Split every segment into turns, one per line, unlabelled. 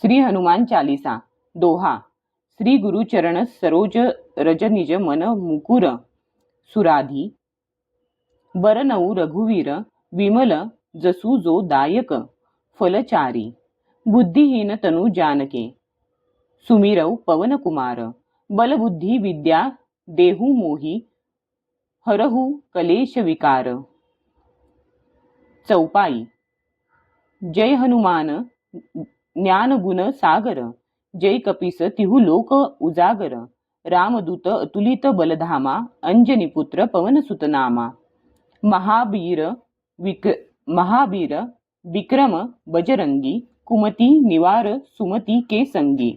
श्री हनुमान चालीसा दोहा. श्री गुरुचरण सरोज रज निज मन मुकुर. सुराधी. बरनऊ रघुवीर विमल जसू जो दायक. फलचारी. बुद्धिहीन तनु जानके. सुमिरव पवनकुमार बलबुद्धी विद्या देहू मोही. हरहू कलेश विकार. चौपाई. जय हनुमान ज्ञान गुण सागर जय कपिस तिहु लोक उजागर रामदूत अतुलित बलधामा अंजनी पुत्र पवन सुतनामा। महावीर विक महावीर विक्रम बजरंगी कुमती निवार सुमती के संगी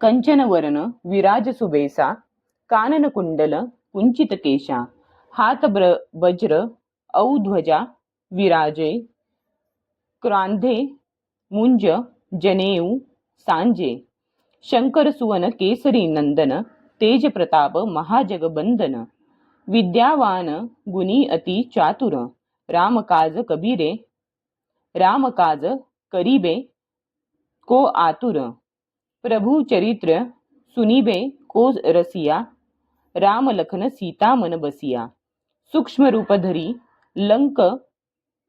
कंचन वरण विराज सुबेसा कानन कुंडल कुंचित केशा हात ब्र वज्र औध्वजा विराजे क्रांधे मुंज, जनेऊ, सांजे, शंकर सुवन, केसरी नंदन, तेज प्रताप, महाजगबंदन, विद्यावान, गुनी अति चातुर, रामकाज कबीरे, रामकाज करीबे, को आतुर, प्रभु चरित्र सुनीबे, को रसिया, राम लखन सीता मन बसिया, सूक्ष्म रूप लंक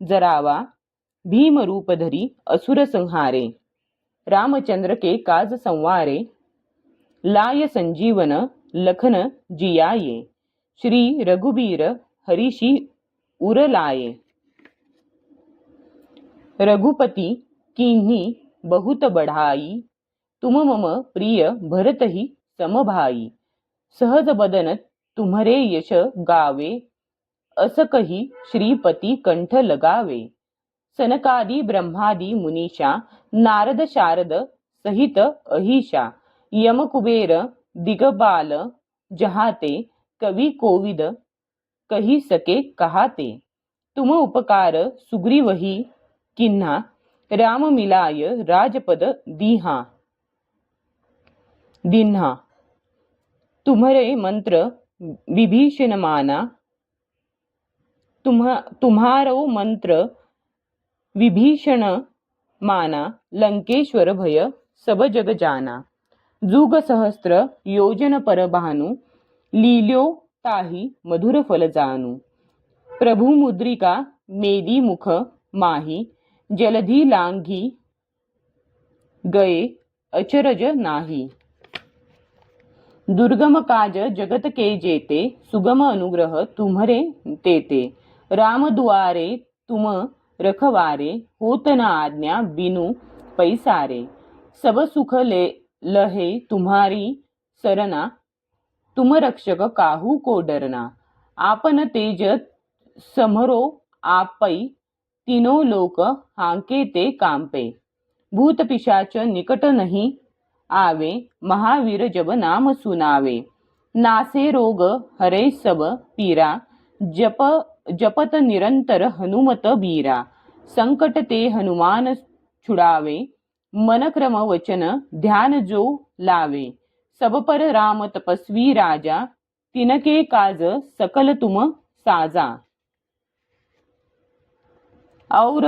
जरावा भीम असुरसंहारे असुर संहारे रामचंद्र के काज संवारे लाय संजीवन लखन जियाये श्री रघुबीर हरिषी उरलाये रघुपति किन्ही बहुत बढ़ाई तुम मम प्रिय भरतही समभाई सहज बदन तुम्हरे यश गावे असकही श्रीपती कंठ लगावे सनकादी ब्रह्मादी मुनीषा नारद शारद सहित अहिषा यम कुबेर दिगबाल जहाते कवी कोविद कही सके कहाते तुम उपकार सुग्रीवही किन्हा राम मिलाय राजपद दीहा दिन्हा तुम्हरे मंत्र विभीषण माना तुम्हा तुम्हारो मंत्र विभीषण माना लंकेश्वर भय सब जग जाना। जुग सहस्त्र योजन परभानु लील्यो ताही मधुर फल जानू। प्रभु मुद्रिका मेदी मुख माही जलधी लांघी गए अचरज नाही। दुर्गम काज जगत के जेते सुगम अनुग्रह तुम्हरे तेते राम तुम रखवारे होत ना आज्ञा बिनु पैसारे सब सुख ले लहे तुम्हारी सरना तुम रक्षक काहू को डरना आपन तेज समरो आपै तीनो लोक हांके ते कांपे भूत पिशाच निकट नहीं आवे महावीर जब नाम सुनावे नासे रोग हरे सब पीरा जप जपत निरंतर हनुमत बीरा. संकट ते हनुमान छुड़ावे मन क्रम वचन ध्यान जो लावे. सब पर राम तपस्वी राजा तिनके काज सकल तुम साजा. और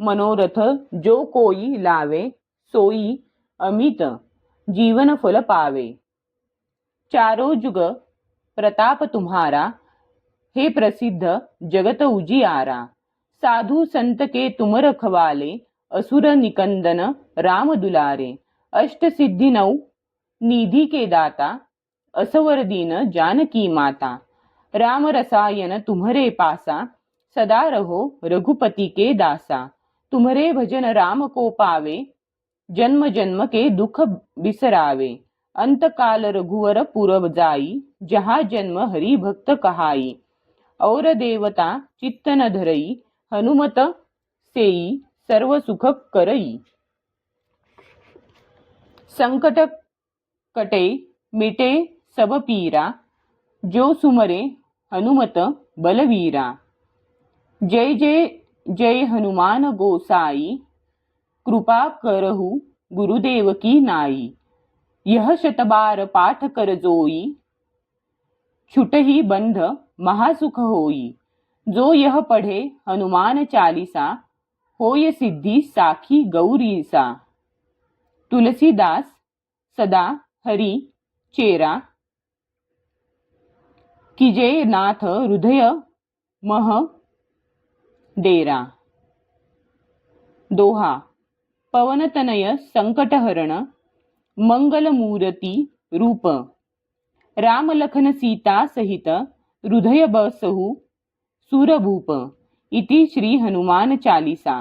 मनोरथ जो कोई लावे सोई अमित जीवन फल पावे. चारो जुग प्रताप तुम्हारा हे प्रसिद्ध जगत आरा. साधु संत के तुम रखवाले असुर निकंदन राम दुलारे. अष्टसिद्धी नऊ निधी निधि के दाता असवरदीन जानकी माता. राम रसायन तुम्हरे पासा सदा रहो रघुपति के दासा. तुम्हरे भजन राम को पावे जन्म जन्म के दुख बिसरावे. अंत काल रघुवर पुरब जाई जहा जन्म हरि भक्त कहाई. और देवता चित्त धरई हनुमत सेई सर्व सुख करई संकट कटे मिटे सब पीरा जो सुमरे हनुमत बलवीरा. जय जय जय हनुमान गोसाई कृपा करहु गुरुदेव की नाई. यह शतबार पाठ कर जोई छुटही बंध महासुख होई. जो यह पढ़े हनुमान चालीसा होय सिद्धी साखी गौरीसा. तुलसीदास सदा हरी चेरा. किजे नाथ हृदय मह डेरा. दोहा पवनतनय संकटहरण मंगलमूर्ती रूप. रामलखन सीता सहित हृदय बसहु सुरभूप इति श्री हनुमान चालीसा।